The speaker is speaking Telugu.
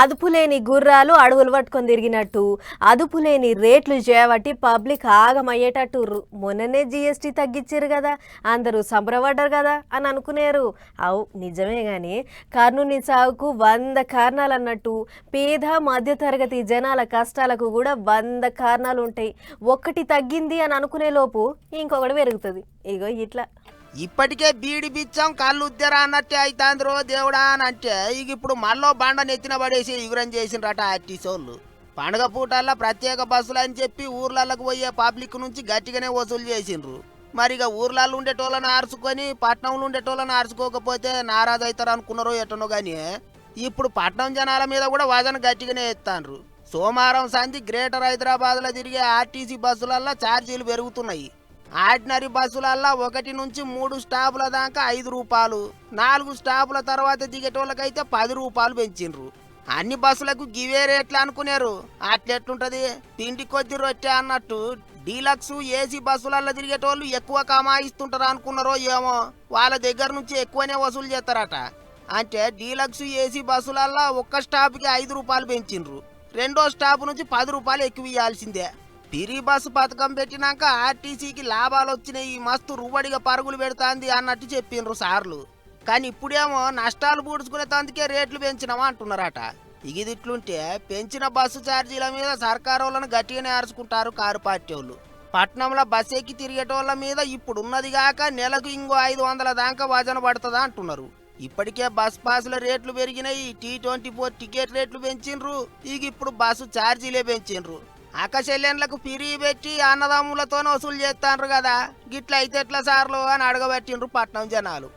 అదుపులేని గుర్రాలు అడవులు పట్టుకొని తిరిగినట్టు అదుపులేని రేట్లు చేయబట్టి పబ్లిక్ ఆగమయ్యేటట్టు మొన్ననే జిఎస్టీ తగ్గించారు కదా అందరూ సంబరపడ్డారు కదా అని అనుకునేరు. అవు నిజమే కానీ కర్నూని సాగుకు వంద కారణాలు అన్నట్టు పేద మధ్యతరగతి జనాల కష్టాలకు కూడా వంద కారణాలు ఉంటాయి ఒక్కటి తగ్గింది అని అనుకునే లోపు ఇంకొకటి పెరుగుతుంది. ఇగో ఇట్లా. ఇప్పటికే బీడి బిచ్చం కళ్ళు ఉద్దరా అన్నట్టే అవుతాంద్రో దేవుడా అని అంటే ఇక ఇప్పుడు మళ్ళీ బండ నెత్తిన పడేసి ఎగురం చేసిండ్రట ఆర్టీసోళ్ళు పండగ పూటల్లో ప్రత్యేక బస్సులు అని చెప్పి ఊర్లలోకి పోయే పబ్లిక్ నుంచి గట్టిగానే వసూలు చేసిండ్రు. మరి ఇక ఊర్లలో ఉండేటోళ్ళని ఆర్చుకొని పట్నంలో ఉండేటోళ్ళని ఆర్చుకోకపోతే నారాజు అవుతారు అనుకున్నారో ఎట్టనో కానీ ఇప్పుడు పట్నం జనాల మీద కూడా వజన గట్టిగానే ఎత్తాండ్రు. సోమవారం సంధి గ్రేటర్ హైదరాబాద్లో తిరిగే ఆర్టీసీ బస్సులల్లో ఛార్జీలు పెరుగుతున్నాయి. ఆర్డినరీ బస్సులల్లో ఒకటి నుంచి మూడు స్టాపుల దాకా ఐదు రూపాయలు నాలుగు స్టాపుల తర్వాత దిగేటోళ్ళకైతే పది రూపాయలు పెంచిండ్రు అన్ని బస్సులకు గివే రేట్లు అనుకునేరు. అట్లెట్లుంటది? తిండి కొద్ది రొట్టె అన్నట్టు డీలక్స్ ఏసీ బస్సులలో తిరిగేటోళ్ళు ఎక్కువ కమాయిస్తుంటారు అనుకున్నారో ఏమో. వాళ్ళ దగ్గర నుంచి ఎక్కువనే వసూలు చేస్తారట. అంటే డీలక్స్ ఏసీ బస్సులల్లో ఒక్క స్టాప్కి ఐదు రూపాయలు పెంచిండ్రు రెండో స్టాప్ నుంచి పది రూపాయలు ఎక్కువ ఇవ్వాల్సిందే పిరి బస్సు పథకం పెట్టినాక ఆర్టీసీకి లాభాలు వచ్చినాయి మస్తు రువడిగా పరుగులు పెడుతుంది అన్నట్టు చెప్పిండ్రు సార్లు. కానీ ఇప్పుడేమో నష్టాలు పూడ్చుకునేందుకే రేట్లు పెంచినామా అంటున్నారట. ఇగిదిట్లుంటే పెంచిన బస్సు ఛార్జీల మీద సర్కారు వాళ్ళని గట్టిగానే అరుచుకుంటారు కారు పార్టీ వాళ్ళు పట్నంలో బస్ ఎక్కి తిరిగేటోళ్ళ మీద ఇప్పుడు ఉన్నది కాక నెలకు ఇంకో ఐదు వందల దాకా వజన పడుతుందా అంటున్నారు. ఇప్పటికే బస్ పాసుల రేట్లు పెరిగినాయి టీ ట్వంటీ ఫోర్ టికెట్ రేట్లు పెంచిండ్రు ఇక ఇప్పుడు బస్సు ఛార్జీలే పెంచిండ్రు. అక్కచెల్లెన్లకు ఫిరీ పెట్టి అన్నదమ్ములతోనే వసూలు చేస్తాండ్రు కదా. గిట్ల అయితే ఎట్లా సార్లు అని అడగబెట్టిండ్రు పట్నం జనాలు.